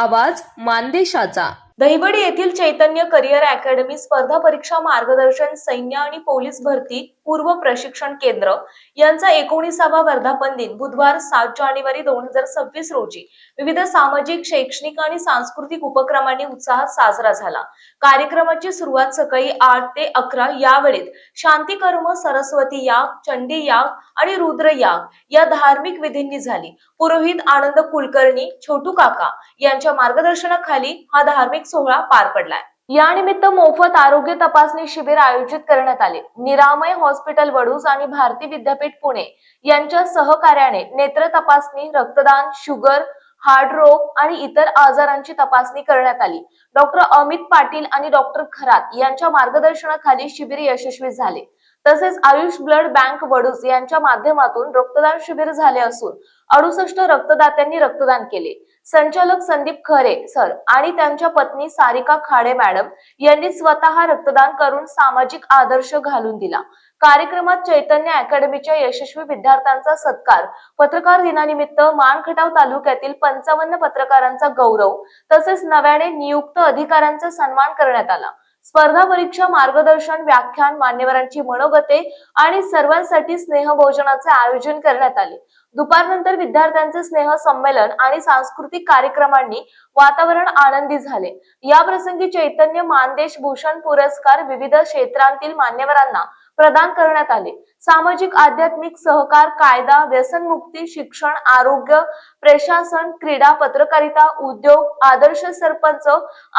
आवाज मानदेशाचा. दहिवडी येथील चैतन्य career academy स्पर्धा परीक्षा मार्गदर्शन सैन्य आणि पोलीस भरती पूर्व प्रशिक्षण केंद्र यांचा एकोणीसावा वर्धापन दिन बुधवार सात जानेवारी दोन हजार सव्वीस रोजी. विविध सामाजिक शैक्षणिक आणि सांस्कृतिक उपक्रमांनी उत्साहात साजरा झाला. कार्यक्रमाची सुरुवात सकाळी आठ ते अकरा या वेळेत शांतिकर्म सरस्वती याग चंडी याग आणि रुद्र याग या धार्मिक विधींनी झाली. पुरोहित आनंद कुलकर्णी छोटू काका यांच्या मार्गदर्शनाखाली हा धार्मिक सोहळा पार पडलाय. यानिमित्त मोफत आरोग्य तपासणी शिबिर आयोजित करण्यात आले. निरामय हॉस्पिटल वडूज आणि भारती विद्यापीठ पुणे यांच्या सहकार्याने नेत्र तपासणी रक्तदान शुगर हार्ट रोग आणि इतर आजारांची तपासणी करण्यात आली. डॉक्टर अमित पाटील आणि डॉक्टर खरात यांच्या मार्गदर्शनाखाली शिबिर यशस्वी झाले. तसेच आयुष ब्लड बँक वडूज यांच्या माध्यमातून रक्तदान शिबिर झाले असून अडुसष्ट रक्तदात्यांनी रक्तदान केले. संचालक संदीप खरे सर आणि त्यांच्या पत्नी सारिका खाडे मॅडम यांनी स्वतः रक्तदान करून सामाजिक आदर्श घालून दिला. कार्यक्रमात चैतन्य अकॅडमीच्या यशस्वी विद्यार्थ्यांचा सत्कार पत्रकार दिनानिमित्त मानखटाव तालुक्यातील पंचावन्न पत्रकारांचा गौरव तसेच नव्याने नियुक्त अधिकाऱ्यांचा सन्मान करण्यात आला. स्पर्धा परीक्षा मार्गदर्शन व्याख्यान मान्यवरांची मनोगते आणि सर्वांसाठी स्नेहभोजनाचे आयोजन करण्यात आले. दुपारनंतर विद्यार्थ्यांचे स्नेह संमेलन आणि सांस्कृतिक कार्यक्रमांनी वातावरण आनंदी झाले. या प्रसंगी चैतन्य मानदेश भूषण पुरस्कार विविध क्षेत्रांतील मान्यवरांना प्रदान करण्यात आले. सामाजिक आध्यात्मिक सहकार कायदा व्यसनमुक्ती शिक्षण आरोग्य प्रशासन क्रीडा पत्रकारिता उद्योग आदर्श सरपंच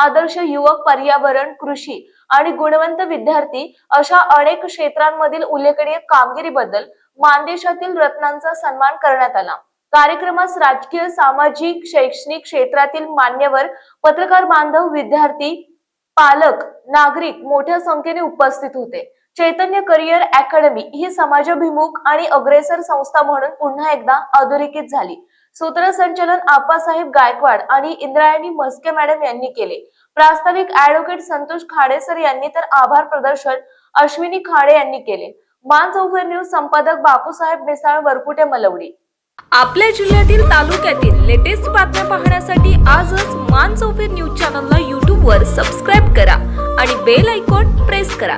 आदर्श युवक पर्यावरण कृषी आणि गुणवंत विद्यार्थी अशा अनेक क्षेत्रांमधील उल्लेखनीय कामगिरीबद्दल मानदेशातील रत्नांचा सन्मान करण्यात आला. कार्यक्रमास राजकीय सामाजिक शैक्षणिक क्षेत्रातील मान्यवर पत्रकार बांधव विद्यार्थी पालक नागरिक मोठ्या संख्येने उपस्थित होते. चैतन्य करिअर अकॅडमी ही समाजाभिमुख आणि अग्रेसर संस्था म्हणून पुन्हा एकदा अधोरेखित झाली. सूत्रसंचलन आप्पासाहेब गायकवाड आणि इंद्रायणी मस्के मॅडम यांनी केले. प्रास्ताविक ऍडव्होकेट संतोष खाडेसर यांनी तर आभार प्रदर्शन अश्विनी खाडे यांनी केले. मान चौफेर न्यूज संपादक बापूसाहेब मिसाळ वरकुटे मलवडी. आपल्या जिल्ह्यातील तालुक्यातील लेटेस्ट बातम्या पाहण्यासाठी आजच मान चौफेर न्यूज चॅनलला यूट्यूबवर सबस्क्राईब करा आणि बेल आयकॉन प्रेस करा.